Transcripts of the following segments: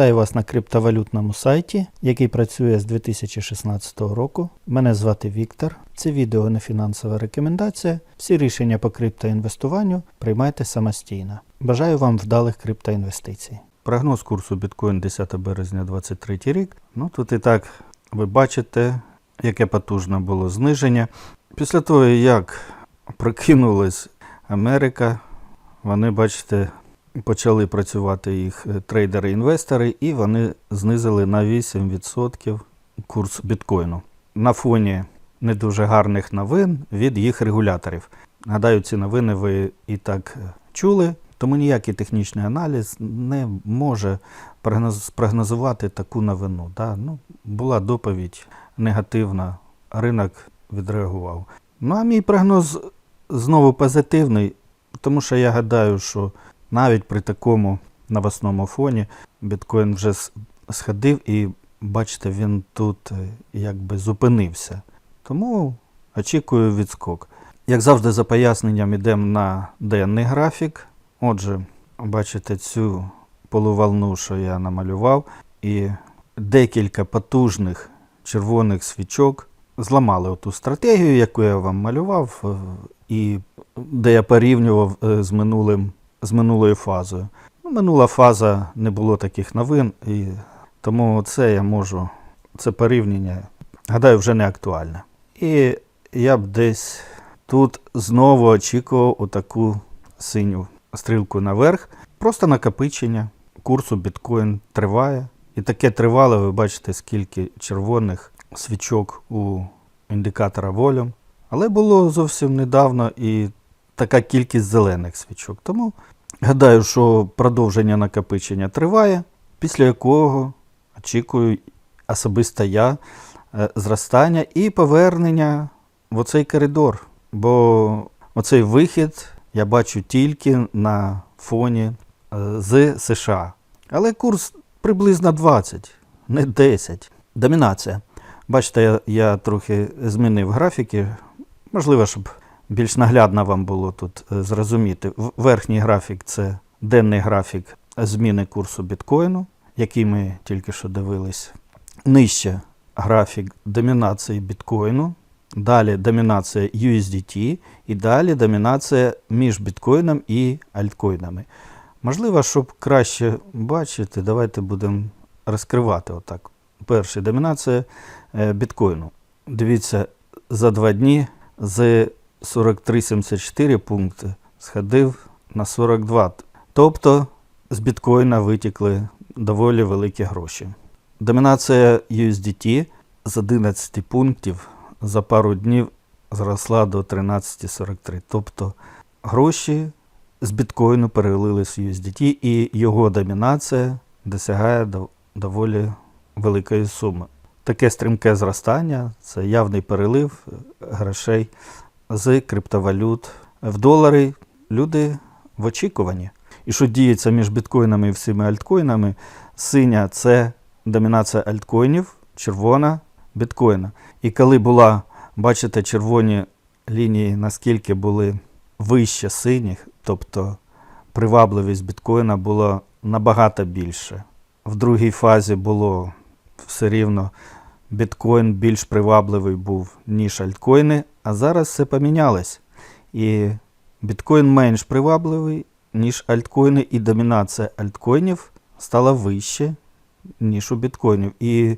Вітаю вас на криптовалютному сайті, який працює з 2016 року. Мене звати Віктор. Це відео не фінансова рекомендація. Всі рішення по криптоінвестуванню приймайте самостійно. Бажаю вам вдалих криптоінвестицій. Прогноз курсу біткоін 10 березня 2023 рік. Ну тут і так ви бачите, яке потужне було зниження. Після того, як прокинулась Америка, вони, бачите, почали працювати їх е, трейдери-інвестори, і вони знизили на 8% курс біткоїну на фоні не дуже гарних новин від їх регуляторів. Гадаю, ці новини ви і так е, чули, тому ніякий технічний аналіз не може спрогнозувати таку новину. Да? Ну, була доповідь негативна, ринок відреагував. Ну а мій прогноз знову позитивний, тому що я гадаю, що навіть при такому новосному фоні біткоін вже сходив і бачите, він тут е, якби зупинився. Тому очікую відскок. Як завжди, за поясненням йдемо на денний графік. Отже, бачите цю полуволну, що я намалював, і декілька потужних червоних свічок зламали оту стратегію, яку я вам малював, е, і де я порівнював е, з минулим з минулою фазою. Ну, минула фаза не було таких новин, і тому це я можу, це порівняння, гадаю, вже не актуальне. І я б десь тут знову очікував отаку синю стрілку наверх. Просто накопичення курсу біткоін триває. І таке тривало, ви бачите, скільки червоних свічок у індикатора волюм. Але було зовсім недавно і така кількість зелених свічок. Тому гадаю, що продовження накопичення триває, після якого очікую особисто я е, зростання і повернення в оцей коридор. Бо оцей вихід я бачу тільки на фоні е, з США. Але курс приблизно 20, не 10. Домінація. Бачите, я, я трохи змінив графіки. Можливо, щоб більш наглядно вам було тут е, зрозуміти. Верхній графік це денний графік зміни курсу біткоїну, який ми тільки що дивились. Нижче графік домінації біткоїну, далі домінація USDT і далі домінація між біткоїном і альткоїнами. Можливо, щоб краще бачити, давайте будемо розкривати отак. Перший домінація е, біткоїну. Дивіться, за два дні з 43,74 пункти сходив на 42. Тобто з біткоїна витікли доволі великі гроші. Домінація USDT з 11 пунктів за пару днів зросла до 13,43. Тобто гроші з біткоїну перелились в USDT, і його домінація досягає доволі великої суми. Таке стрімке зростання це явний перелив грошей з криптовалют в долари. Люди в очікуванні. І що діється між біткоїнами і всіми альткоїнами? Синя це домінація альткоїнів, червона біткоїна. І коли була, бачите, червоні лінії, наскільки були вище синіх, тобто привабливість біткоїна була набагато більше. В другій фазі було все рівно біткоін більш привабливий був, ніж альткоїни, а зараз все помінялось. І біткоін менш привабливий, ніж альткоїни, і домінація альткоїнів стала вище, ніж у біткоїнів. І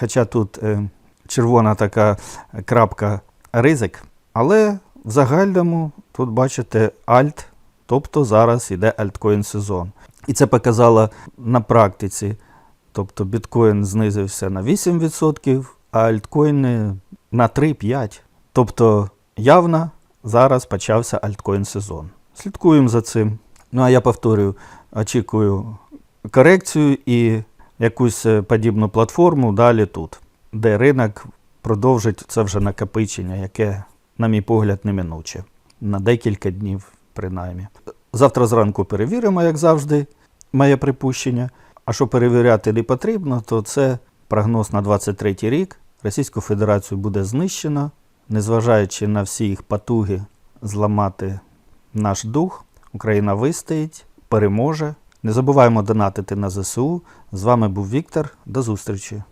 хоча тут е, червона така крапка ризик, але в загальному тут бачите альт, тобто зараз йде альткоін сезон. І це показало на практиці. Тобто біткоін знизився на 8%, а альткоїни на 3-5%. Тобто явно зараз почався альткоін сезон. Слідкуємо за цим. Ну а я повторюю, очікую корекцію і якусь е, подібну платформу далі тут, де ринок продовжить це вже накопичення, яке, на мій погляд, неминуче. На декілька днів, принаймні. Завтра зранку перевіримо, як завжди, моє припущення. А що перевіряти не потрібно, то це прогноз на 23 рік. Російську Федерацію буде знищено, незважаючи на всі їх потуги зламати наш дух, Україна вистоїть, переможе, Не забуваємо донатити на ЗСУ. З вами був Віктор. До зустрічі!